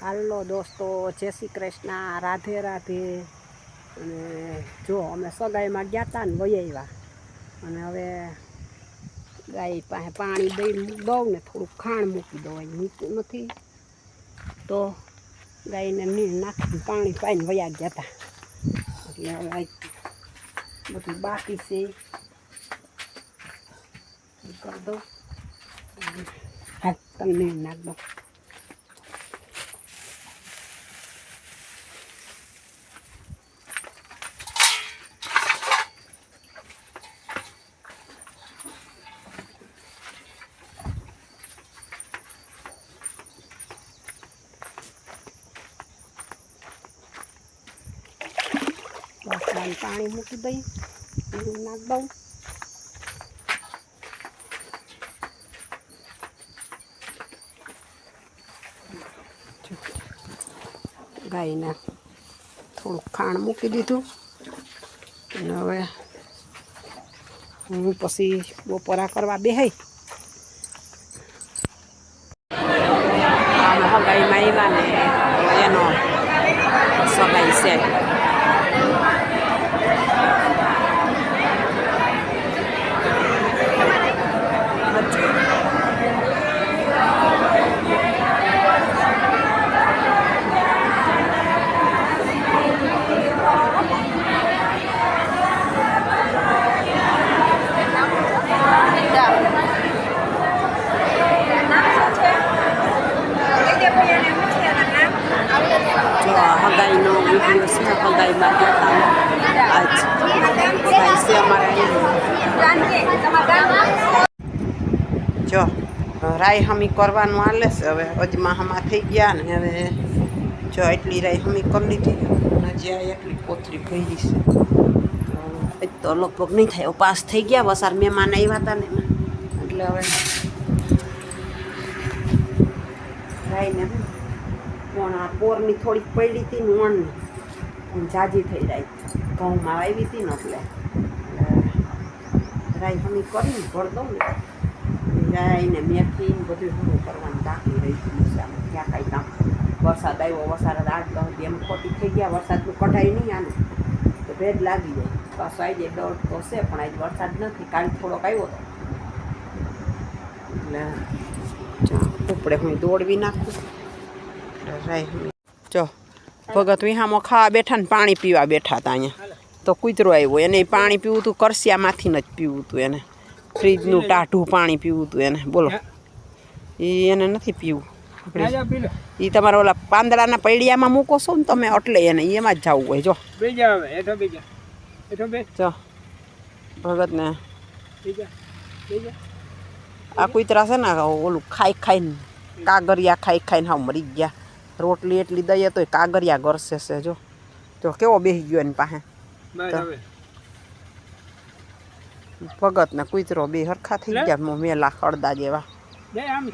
હાલો દોસ્તો, જય શ્રી કૃષ્ણ, રાધે રાધે. અને જો, અમે સગાઈમાં ગયા હતા ને વૈયા અને હવે ગાય પાસે પાણી દઈ દઉં ને થોડુંક ખાણ મૂકી દઉં મૂક્યું નથી. તો ગાયને નીર નાખીને પાણી પાઈને વયા ગયા હતા એટલે હવે બધું બાકી છે. કરી દઉં. હા તમને નાખ દઉં વાસણામાં પાણી મૂકી દઈ લીલું નાખ દઉં. ગાયને થોડુંક ખાણ મૂકી દીધું. અને હવે હું પછી બપોરા કરવા બેહાઈ ગાય હગાઈમાં આવ્યા ને, એનો સગાઈ છે જો આ હગાઈનો વીડિયો છે હગાઈમાં ગયા હતા. આજ છે અમારા જો, રાઈ હમી કરવાનું હાલે છે. હવે અજમા હમા થઈ ગયા ને હવે જો એટલી રાઈ હમી કરી લીધી. અને જ્યાં એટલી કોથરી ભરી છે. તો લગભગ નહીં થાય પાસ થઈ ગયા, વસાર મહેમાન આવ્યા હતા ને. એટલે હવે રાઈને પણ આ પોરની થોડીક પડી હતી ને વણની પણ જાજી થઈ રાઈ ઘઉંમાં આવી હતી ને એટલે. રાઈ હમી કરીને ભર ને. રાઈને મેથી બધું હમું કરવાનું બાકી રહી ગયું ક્યાં કાંઈ કામ. વરસાદ આવ્યો, વરસાદ આઠ દસ એમ ખોટી થઈ ગયા. વરસાદનું કઢાઈ નહીં આને. તો ભેજ લાગી જાય. પાછો જાય દોડ તો છે, પણ આજે વરસાદ નથી. કાલ થોડોક આવ્યો હતો એટલે ઉપડે હું દોડવી નાખું. જો ભગત વિહામાં ખાવા બેઠા ને પાણી પીવા બેઠા હતા અહીંયા. તો કૂતરો આવ્યો એને પાણી પીવું હતું કરસિયામાંથી જ પીવું હતું એને. ફ્રીજનું ટાઢું પાણી પીવું હતું એને. બોલો. એ એને નથી પીવું. આપણે એ તમારા ઓલા પાંદડાના પૈડિયામાં મૂકો છો ને તમે એટલે એને એમાં જ જવું હોય જો. જો ભગતને આ કૂતરા છે ને ઓલું ખાઈ ખાઈને કાગરિયા ખાઈ ખાઈને હા મરી ગયા. રોટલી એટલી દઈએ તો કાગરિયા ગરસે છે જો. તો કેવો બેસી ગયો એની પાસે? ભગત ને કૂતરો બે હરખા થઈ ગયા મો મેલા હળદા જેવા. આમ